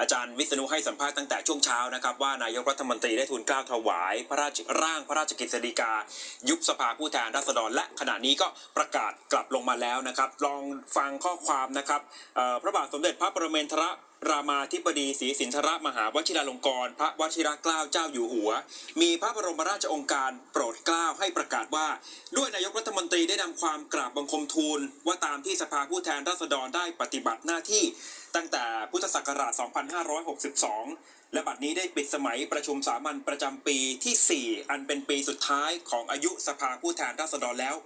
อาจารย์วิษณุให้สัมภาษณ์ตั้งแต่ช่วงเช้านะครับ ว่านายกรัฐมนตรีได้ทูลเกล้าถวาย พระราชร่างพระราชกฤษฎีกา ยุบสภาผู้แทนราษฎรและขณะนี้ก็ประกาศกลับลงมาแล้วนะครับ ลองฟังข้อความนะครับพระบาทสมเด็จพระประเมนทรรามาธิบดีศรีสินธรมหาวชิราลงกรณพระวชิรเกล้าเจ้าอยู่หัว มีพระบรมราชองค์การโปรดเกล้า ให้ประกาศว่า ด้วยนายกรัฐมนตรีได้นำความกราบบังคมทูล ว่าตามที่สภาผู้แทนราษฎรได้ปฏิบัติหน้าที่ ตั้งแต่พุทธศักราช 2562 และบัดนี้ได้ปิดสมัยประชุมสามัญประจำปีที่ 4 อันเป็นปีสุดท้ายของอายุสภาผู้แทนราษฎรแล้ว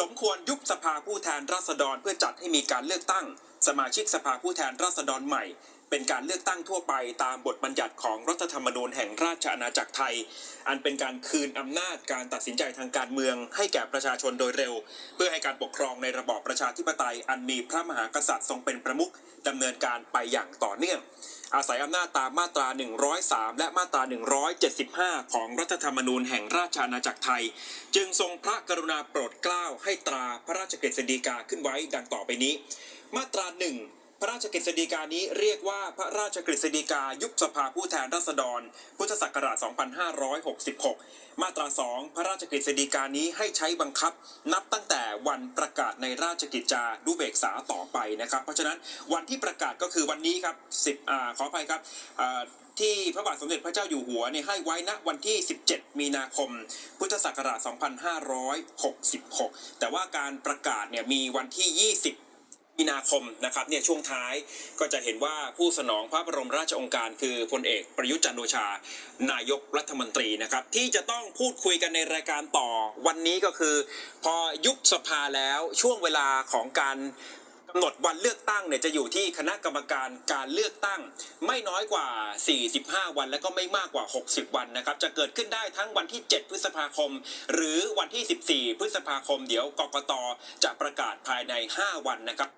สมควรยุบสภาผู้แทนราษฎรเพื่อจัดให้มีการเลือกตั้ง สมาชิกสภาผู้แทนราษฎรใหม่เป็นการเลือกตั้งทั่วไปตามบทบัญญัติของรัฐธรรมนูญแห่งราชอาณาจักรไทย อันเป็นการคืนอำนาจการตัดสินใจทางการเมือง ให้แก่ประชาชนโดยเร็ว เพื่อให้การปกครองในระบอบประชาธิปไตย อันมีพระมหากษัตริย์ทรงเป็นประมุขดำเนินการไปอย่างต่อเนื่อง อาศัยอำนาจตามมาตรา 103 และมาตรา 175 ของรัฐธรรมนูญแห่งราชอาณาจักรไทย จึงทรงพระกรุณาโปรดเกล้าให้ตราพระราชกฤษฎีกาขึ้นไว้ดังต่อไปนี้ มาตราหนึ่ง ระราชกฤษฎีกานี้เรียกว่าพระราชกฤษฎีกายุบสภาผู้แทนราษฎร พุทธศักราช 2566 มาตรา 2 พระราชกฤษฎีกานี้ให้ใช้บังคับ นับตั้งแต่วันประกาศในราชกิจจานุเบกษาต่อไปนะครับ เพราะฉะนั้นวันที่ประกาศก็คือวันนี้ครับ10อ่าขออภัยครับอ่าที่พระบาทสมเด็จพระเจ้าอยู่หัวเนี่ยให้ไว้ณวันที่ 17 มีนาคม พุทธศักราช 2566 แต่ว่าการประกาศเนี่ยมีวันที่ 20 มีนาคมนะครับเนี่ยช่วงท้ายก็จะเห็นว่าผู้สนองพระบรมราชองการคือพลเอกประยุทธ์จันทร์โอชา นายกรัฐมนตรีนะครับ ที่จะต้องพูดคุยกันในรายการต่อวันนี้ก็คือ พอยุบสภาแล้วช่วงเวลาของการกำหนดวันเลือกตั้งเนี่ยจะอยู่ที่คณะกรรมการการเลือกตั้ง ไม่น้อยกว่า 45 วันและก็ไม่มากกว่า 60 วันนะครับ จะเกิดขึ้นได้ทั้งวันที่ 7 พฤษภาคม หรือวันที่ 14 พฤษภาคม เดี๋ยวกกตจะประกาศภายใน 5 วันนะครับ